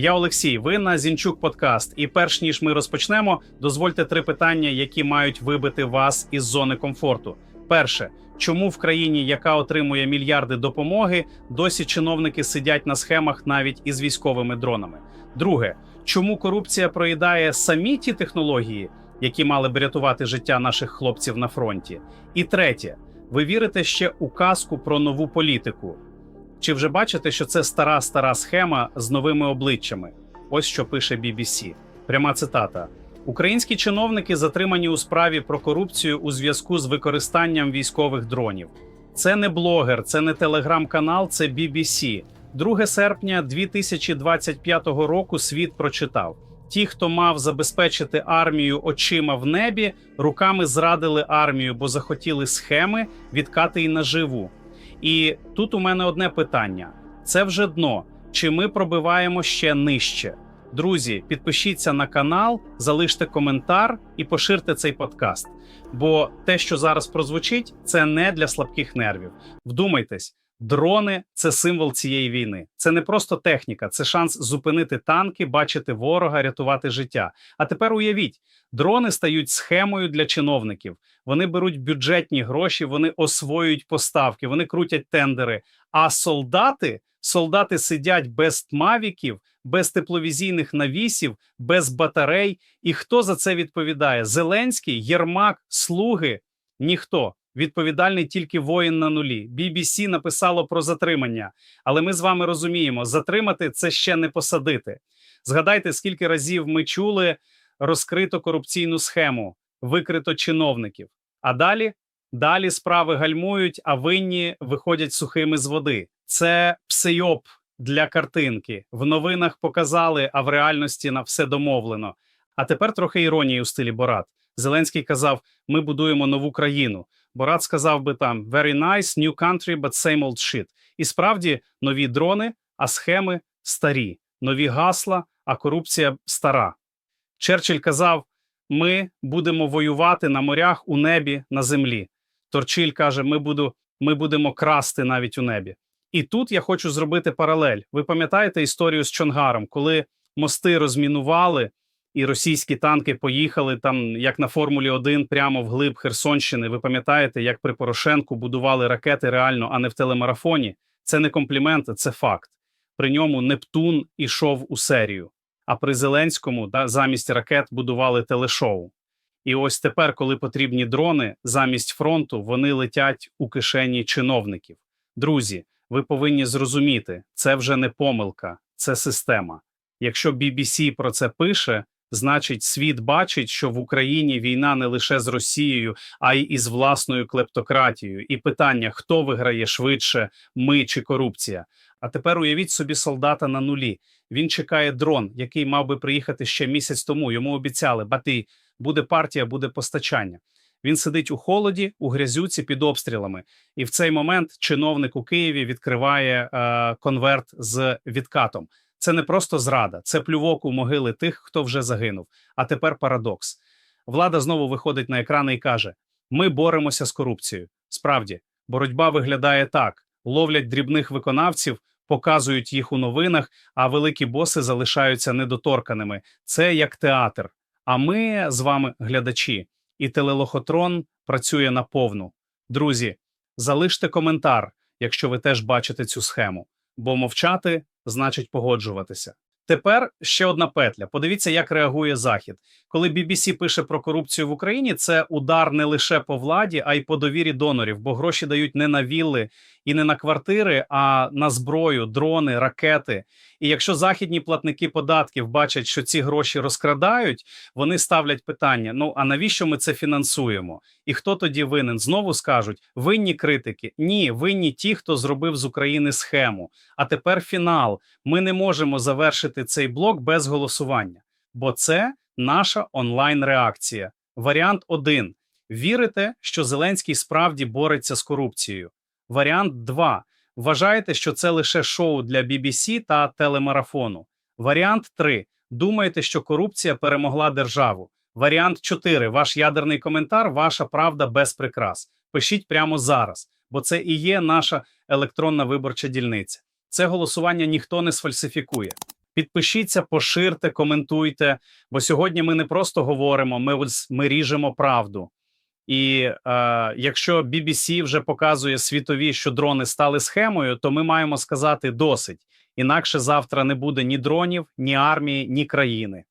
Я Олексій. Ви на Зінчук Подкаст. І перш ніж ми розпочнемо, дозвольте три питання, які мають вибити вас із зони комфорту. Перше, чому в країні, яка отримує мільярди допомоги, досі чиновники сидять на схемах навіть із військовими дронами? Друге, чому корупція проїдає самі ті технології, які мали б рятувати життя наших хлопців на фронті? І третє, ви вірите ще у казку про нову політику? Чи вже бачите, що це стара стара схема з новими обличчями? Ось що пише BBC. Пряма цитата: Українські чиновники затримані у справі про корупцію у зв'язку з використанням військових дронів. Це не блогер, це не телеграм-канал, це BBC. 2 серпня 2025 року світ прочитав: ті, хто мав забезпечити армію очима в небі, руками зрадили армію, бо захотіли схеми відкати й наживу. І тут у мене одне питання: це вже дно. Чи ми пробиваємо ще нижче? Друзі, підпишіться на канал, залиште коментар і поширте цей подкаст. Бо те, що зараз прозвучить, це не для слабких нервів. Вдумайтесь, дрони це символ цієї війни. Це не просто техніка, це шанс зупинити танки, бачити ворога, рятувати життя. А тепер уявіть, дрони стають схемою для чиновників. Вони беруть бюджетні гроші, вони освоюють поставки, вони крутять тендери. А солдати, солдати сидять без тмавіків, без тепловізійних навісів, без батарей. І хто за це відповідає? Зеленський, Єрмак, слуги? Ніхто. Відповідальний тільки воїн на нулі. BBC написало про затримання, але ми з вами розуміємо, затримати це ще не посадити. Згадайте, скільки разів ми чули розкрито корупційну схему, викрито чиновників. А далі далі справи гальмують, а винні виходять сухими з води. Це псейоп для картинки. В новинах показали, а в реальності на все домовлено. А тепер трохи іронії у стилі Борат. Зеленський казав: ми будуємо нову країну. Борат сказав би там very nice, new country, but same old shit. І справді нові дрони, а схеми старі, нові гасла, а корупція стара. Черчилль казав: ми будемо воювати на морях, у небі, на землі. Торчиль каже: ми, буду, ми будемо красти навіть у небі. І тут я хочу зробити паралель. Ви пам'ятаєте історію з Чонгаром, коли мости розмінували, і російські танки поїхали там, як на Формулі 1 прямо в глиб Херсонщини. Ви пам'ятаєте, як при Порошенку будували ракети реально, а не в телемарафоні? Це не комплімент, це факт. При ньому Нептун ішов у серію. А при Зеленському да, замість ракет будували телешоу. І ось тепер, коли потрібні дрони замість фронту, вони летять у кишені чиновників. Друзі, ви повинні зрозуміти, це вже не помилка, це система. Якщо BBC про це пише, значить світ бачить, що в Україні війна не лише з Росією, а й із власною клептократією. І питання: хто виграє швидше, ми чи корупція? А тепер уявіть собі солдата на нулі. Він чекає дрон, який мав би приїхати ще місяць тому. Йому обіцяли, бати буде партія, буде постачання. Він сидить у холоді, у грязюці під обстрілами, і в цей момент чиновник у Києві відкриває е, конверт з відкатом. Це не просто зрада, це плювок у могили тих, хто вже загинув. А тепер парадокс. Влада знову виходить на екрани і каже: Ми боремося з корупцією. Справді, боротьба виглядає так: ловлять дрібних виконавців, показують їх у новинах, а великі боси залишаються недоторканими. Це як театр. А ми з вами глядачі, і телелохотрон працює наповну. Друзі, залиште коментар, якщо ви теж бачите цю схему, бо мовчати значить погоджуватися. Тепер ще одна петля. Подивіться, як реагує Захід. Коли BBC пише про корупцію в Україні, це удар не лише по владі, а й по довірі донорів, бо гроші дають не на вілли і не на квартири, а на зброю, дрони, ракети. І якщо західні платники податків бачать, що ці гроші розкрадають, вони ставлять питання: ну а навіщо ми це фінансуємо? І хто тоді винен? Знову скажуть: винні критики. Ні, винні ті, хто зробив з України схему. А тепер фінал. Ми не можемо завершити цей блок без голосування, бо це наша онлайн-реакція. Варіант 1. Вірите, що Зеленський справді бореться з корупцією. Варіант 2. Вважаєте, що це лише шоу для BBC та телемарафону. Варіант 3. Думаєте, що корупція перемогла державу. Варіант 4. Ваш ядерний коментар, ваша правда без прикрас. Пишіть прямо зараз, бо це і є наша електронна виборча дільниця. Це голосування ніхто не сфальсифікує. Підпишіться, поширте, коментуйте. Бо сьогодні ми не просто говоримо, ми ми ріжемо правду. І е, якщо BBC вже показує світові, що дрони стали схемою, то ми маємо сказати досить. Інакше завтра не буде ні дронів, ні армії, ні країни.